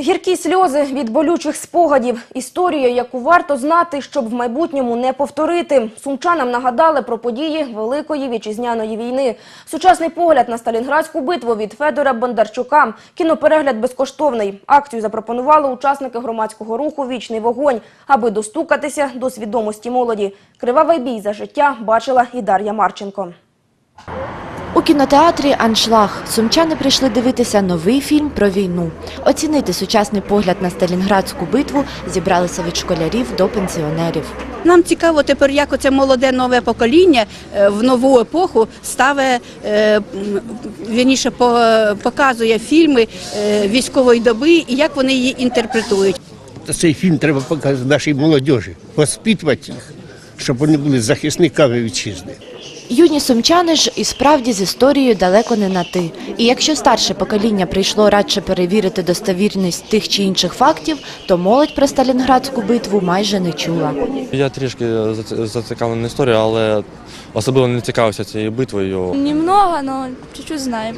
Гіркі сльози від болючих спогадів. Історія, яку варто знати, щоб в майбутньому не повторити. Сумчанам нагадали про події Великої вітчизняної війни. Сучасний погляд на Сталінградську битву від Федора Бондарчука. Кіноперегляд безкоштовний. Акцію запропонували учасники громадського руху «Вічний вогонь», аби достукатися до свідомості молоді. Кривавий бій за життя бачила і Дар'я Марченко. У кінотеатрі «Аншлаг» сумчани прийшли дивитися новий фільм про війну. Оцінити сучасний погляд на Сталінградську битву зібралися від школярів до пенсіонерів. Нам цікаво тепер, як оце молоде нове покоління е, в нову епоху ставить, е, вірніше, показує фільми е, військової доби і як вони її інтерпретують. Цей фільм треба показати нашій молодіжі, воспитувати їх, щоб вони були захисниками вітчизни. Юні сумчани ж і справді з історією далеко не на «ти». І якщо старше покоління прийшло радше перевірити достовірність тих чи інших фактів, то молодь про Сталінградську битву майже не чула. Я трішки зац- зацікавлений історією, але особливо не цікавився цією битвою. Немного, но чуть-чуть знаем.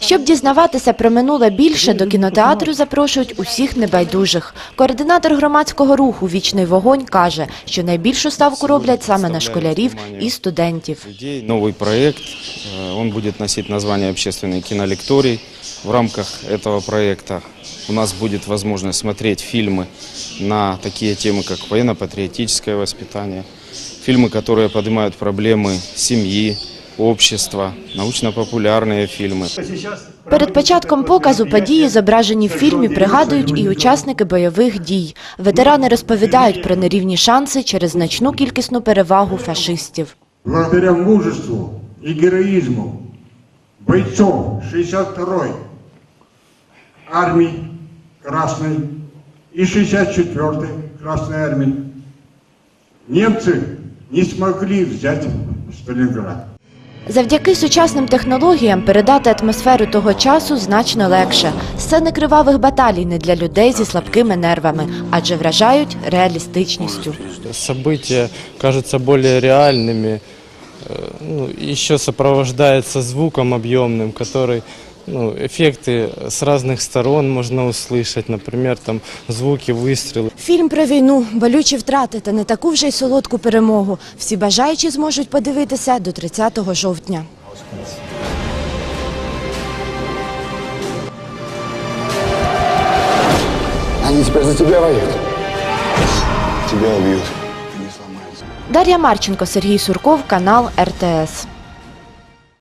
Щоб дізнаватися про минуле більше, до кінотеатру запрошують усіх небайдужих. Координатор громадського руху «Вічний вогонь» каже, що найбільшу ставку роблять саме на школярів і студентів идей. Новый проект, э, он будет носить название «Общественный кинолекторий». В рамках этого проекта у нас будет возможность смотреть фильмы на такие темы, как военно-патриотическое воспитание, фильмы, которые поднимают проблемы семьи, общества, научно-популярные фильмы. Перед початком показу події, зображені в фільмі, пригадують і учасники бойових дій. Ветерани розповідають про нерівні шанси через значну кількісну перевагу фашистів. Благодаря мужеству и героизму бойцов 62-й армии Красной и 64-й Красной армии немцы не смогли взять Сталинград. Завдяки сучасним технологіям передати атмосферу того часу значно легше. Сцени кривавих баталій не для людей зі слабкими нервами, адже вражають реалістичністю. события кажутся более реальными. Э, Ну, еще сопровождается звуком объемным, который ну, эффекты с разных сторон можно услышать, например, там звуки выстрелов. Фільм про війну, болючі втрати та не таку вже й солодку перемогу. Всі бажаючі зможуть подивитися до 30 жовтня. Они теперь за тебя воюют. Тебя убьют. Не сломаются. Дар'я Марченко, Сергій Сурков, канал РТС.